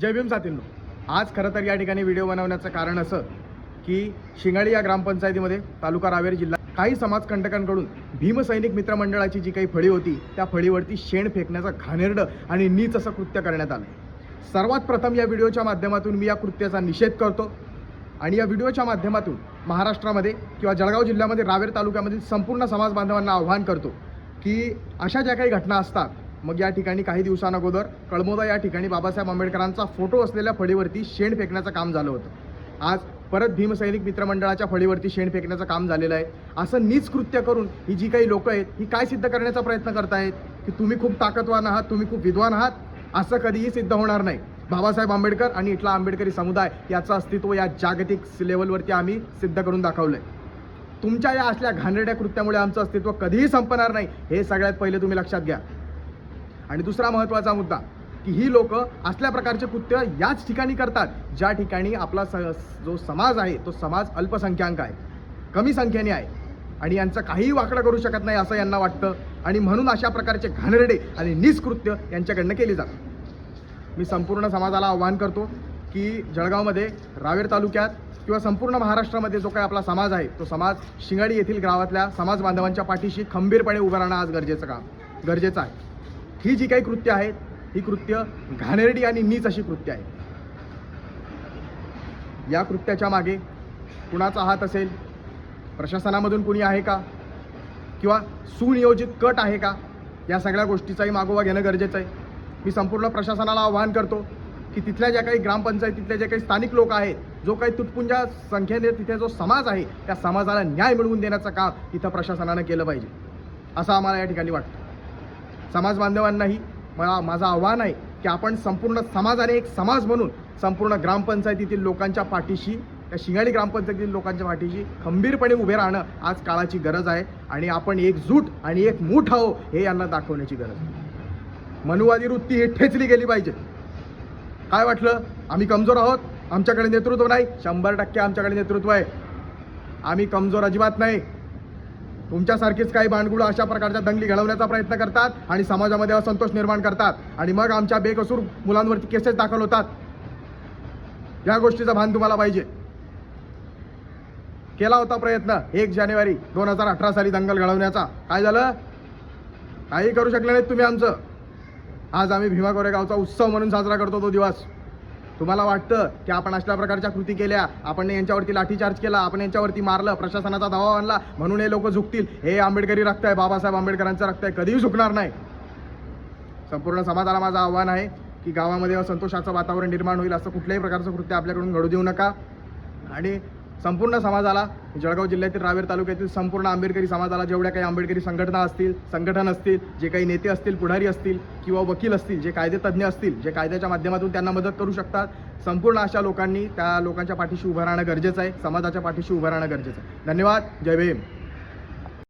जय भीम साथींनो आज खरं तर या ठिकाणी व्हिडिओ बनवण्याचं कारण असं की शिंगाडी या ग्रामपंचायतीमध्ये तालुका रावेर जिल्हा काही समाजकंटकांकडून भीमसैनिक मित्रमंडळाची जी काही फळी होती त्या फळीवरती शेण फेकण्याचं घाणेरडं आणि नीच असं कृत्य करण्यात आलं सर्वात प्रथम या व्हिडिओच्या माध्यमातून मी या कृत्याचा निषेध करतो आणि या व्हिडिओच्या माध्यमातून महाराष्ट्रामध्ये किंवा जळगाव जिल्ह्यामध्ये रावेर तालुक्यामधील संपूर्ण समाज बांधवांना आव्हान करतो की अशा ज्या काही घटना असतात मग या ठिकाणी काही दिवसांअगोदर कळमोदा या ठिकाणी बाबासाहेब आंबेडकरांचा फोटो असलेल्या फळीवरती शेण फेकण्याचं काम झालं होतं. आज परत भीमसैनिक मित्रमंडळाच्या फळीवरती शेण फेकण्याचं काम झालेलं आहे. असं नीच कृत्य करून ही जी काही लोकं आहेत ही काय सिद्ध करण्याचा प्रयत्न करतायत? की तुम्ही खूप ताकदवान आहात तुम्ही खूप विद्वान आहात? असं कधीही सिद्ध होणार नाही. बाबासाहेब आंबेडकर आणि इथला आंबेडकरी समुदाय याचं अस्तित्व या जागतिक लेवलवरती आम्ही सिद्ध करून दाखवलं आहे तुमच्या या असल्या घाणेरड्या कृत्यामुळे आमचं अस्तित्व कधीही संपणार नाही. हे सगळ्यात पहिले तुम्ही लक्षात घ्या. आणि दुसरा महत्त्वाचा मुद्दा की ही लोक असल्या प्रकारचे कृत्य याच ठिकाणी करतात ज्या ठिकाणी आपला स जो समाज आहे तो समाज अल्पसंख्याक आहे कमी संख्येने आहे. आणि यांचं काहीही वाकडं करू शकत नाही असं यांना वाटतं. आणि म्हणून अशा प्रकारचे घाणेरडे आणि निष्कृत्य यांच्याकडनं केली जातात. मी संपूर्ण समाजाला आव्हान करतो की जळगावमध्ये रावेर तालुक्यात किंवा संपूर्ण महाराष्ट्रामध्ये जो काही आपला समाज आहे तो समाज शिंगाडी येथील गावातल्या समाज बांधवांच्या पाठीशी खंबीरपणे उभं राहणं आज गरजेचं काम गरजेचं आहे. ही जी काही कृत्य आहेत ही कृत्य घाणेरडी आणि नीच अशी कृत्य आहे. या कृत्याच्या मागे कुणाचा हात असेल? प्रशासनामधून कुणी आहे का? किंवा सुनियोजित कट आहे का? या सगळ्या गोष्टीचाही मागोवा घेणं गरजेचं आहे. मी संपूर्ण प्रशासनाला आवाहन करतो की तिथल्या ज्या काही ग्रामपंचायतीतले जे काही स्थानिक लोक आहेत जो काही तुटपुंजा संख्येने तिथे जो समाज आहे त्या समाजाला न्याय मिळवून देण्याचं काम तिथं प्रशासनानं केलं पाहिजे. असं आम्हाला या ठिकाणी वाटतं. समाज बांधवांनाही मला माझं आव्हान आहे की आपण संपूर्ण समाजाने एक समाज म्हणून संपूर्ण ग्रामपंचायतीतील लोकांच्या पाठीशी त्या शिंगाडी ग्रामपंचायतीतील लोकांच्या पाठीशी खंबीरपणे उभे राहणं आज काळाची गरज आहे आणि आपण एकजूट आणि एक मूठ आहो हे यांना दाखवण्याची गरज आहे. मनुवादी वृत्ती ही ठेचली गेली पाहिजे. काय वाटलं? आम्ही कमजोर आहोत? आमच्याकडे नेतृत्व नाही. शंभर टक्के आमच्याकडे नेतृत्व आहे. आम्ही कमजोर अजिबात नाही. तुमच्यासारखीच काही बांडगुळं अशा प्रकारच्या दंगली घडवण्याचा प्रयत्न करतात आणि समाजामध्ये असंतोष निर्माण करतात. आणि मग आमच्या बेकसूर मुलांवरती केसेस दाखल होतात. या गोष्टीचं भान तुम्हाला पाहिजे. केला होता प्रयत्न एक जानेवारी दोन हजार अठरा साली दंगल घडवण्याचा. काय झालं? काही करू शकले नाहीत तुम्ही आमचं. आज आम्ही भीमा कोरेगावचा उत्सव म्हणून साजरा करतो तो दिवस. तुम्हाला वाटतं की आपण अशा प्रकारच्या कृती केल्या आपण यांच्यावरती लाठीचार्ज केला आपण यांच्यावरती मारलं प्रशासनाचा दबाव आणला म्हणून हे लोक झुकतील हे आंबेडकरी रक्त आहे बाबासाहेब आंबेडकरांचं रक्त आहे कधीही झुकणार नाही. संपूर्ण समाजाला माझं आव्हान आहे की गावामध्ये असंतोषाचं वातावरण निर्माण होईल असं कुठल्याही प्रकारचं कृत्य आपल्याकडून घडू देऊ नका. आणि संपूर्ण समाजाला जळगाव जिल्ह्यातील रावेर तालुक्यातील संपूर्ण आंबेडकरी समाजाला जेवढ्या काही आंबेडकरी संघटना असतील संघटन असतील जे काही नेते असतील पुढारी असतील किंवा वकील असतील जे कायदेतज्ञ असतील जे कायद्याच्या माध्यमातून त्यांना मदत करू शकतात संपूर्ण अशा लोकांनी त्या लोकांच्या पाठीशी उभं राहणं गरजेचं आहे समाजाच्या पाठीशी उभं राहणं गरजेचं आहे. धन्यवाद. जय भीम.